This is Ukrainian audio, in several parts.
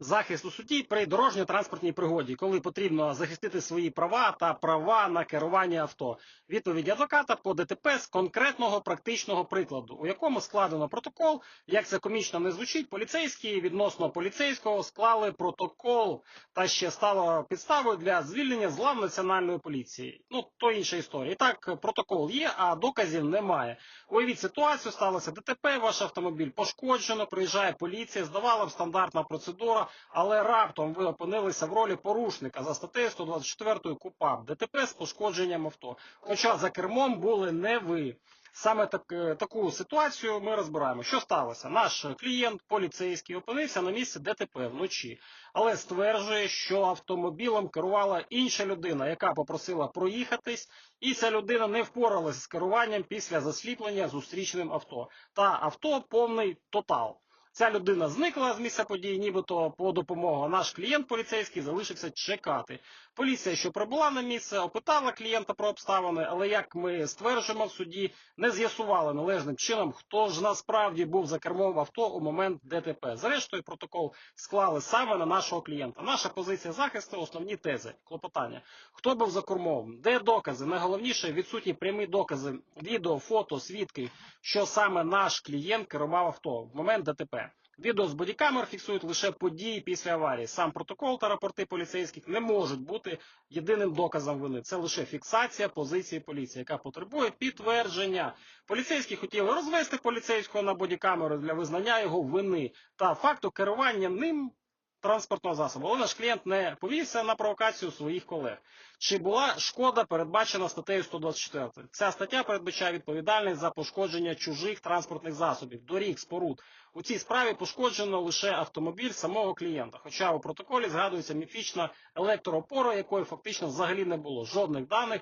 захист у суді при дорожньо-транспортній пригоді, коли потрібно захистити свої права та права на керування авто. Відповіді адвоката по ДТП з конкретного практичного прикладу, у якому складено протокол. Як це комічно не звучить, поліцейські відносно поліцейського склали протокол та ще стало підставою для звільнення з лав національної поліції. Ну то інша історія. Так, протокол є, а доказів немає. Уявіть ситуацію, сталося ДТП, ваш автомобіль пошкоджено, приїжджає поліція, здавала б стандартна процедура, але раптом ви опинилися в ролі порушника за статтею 124 КУПАП ДТП з пошкодженням авто. Хоча за кермом були не ви. Саме так, е, таку ситуацію ми розбираємо. Що сталося? Наш клієнт, поліцейський, опинився на місці ДТП вночі, але стверджує, що автомобілем керувала інша людина, яка попросила проїхатись, і ця людина не впоралася з керуванням після засліплення зустрічним авто. Та авто повний тотал. Ця людина зникла з місця події, нібито по допомогу. Наш клієнт поліцейський залишився чекати. Поліція, що прибула на місце, опитала клієнта про обставини, але як ми стверджуємо в суді, не з'ясували належним чином, хто ж насправді був за кермом авто у момент ДТП. Зрештою, протокол склали саме на нашого клієнта. Наша позиція захисту, основні тези, клопотання. Хто був за кермом? Де докази? Найголовніше відсутні прямі докази, відео, фото, свідки, що саме наш клієнт керував авто в момент ДТП. Відео з бодікамер фіксують лише події після аварії. Сам протокол та рапорти поліцейських не можуть бути єдиним доказом вини. Це лише фіксація позиції поліції, яка потребує підтвердження. Поліцейські хотіли розвести поліцейського на бодікамеру для визнання його вини та факту керування ним транспортного засобу. Але наш клієнт не повівся на провокацію своїх колег. Чи була шкода передбачена статтею 124? Ця стаття передбачає відповідальність за пошкодження чужих транспортних засобів, доріг, споруд. У цій справі пошкоджено лише автомобіль самого клієнта. Хоча у протоколі згадується міфічна електроопора, якої фактично взагалі не було. Жодних даних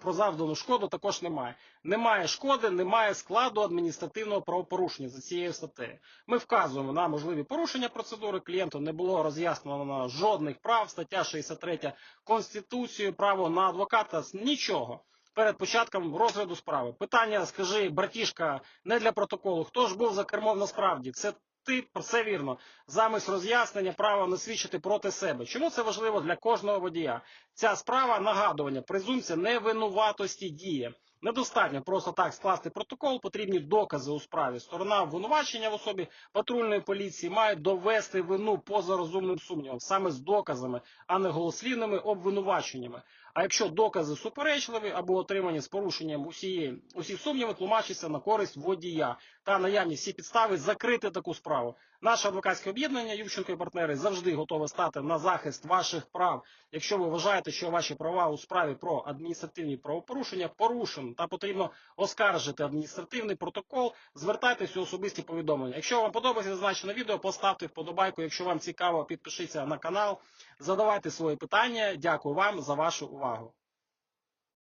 про завдану шкоду також немає. Немає шкоди, немає складу адміністративного правопорушення за цією статтею. Ми вказуємо на можливі порушення процедури. Клієнту не було роз'яснено жодних прав. Стаття 63 Конституції, право на адвоката, нічого. Перед початком розгляду справи. Питання, скажи, братішка, не для протоколу. Хто ж був за кермом насправді? Це ти все вірно. Замість роз'яснення права не свідчити проти себе. Чому це важливо для кожного водія? Ця справа нагадування, презумпція невинуватості діє. Недостатньо просто так скласти протокол, потрібні докази у справі. Сторона обвинувачення в особі патрульної поліції має довести вину поза розумним сумнівом, саме з доказами, а не голослівними обвинуваченнями. А якщо докази суперечливі або отримані з порушенням усієї, усі сумніви тлумачаться на користь водія та наявні всі підстави закрити таку справу. Наше адвокатське об'єднання Ющенко і партнери завжди готове стати на захист ваших прав. Якщо ви вважаєте, що ваші права у справі про адміністративні правопорушення порушені та потрібно оскаржити адміністративний протокол, звертайтеся у особисті повідомлення. Якщо вам подобається зазначене відео, поставте вподобайку. Якщо вам цікаво, підпишіться на канал, задавайте свої питання. Дякую вам за вашу увагу. Marvel.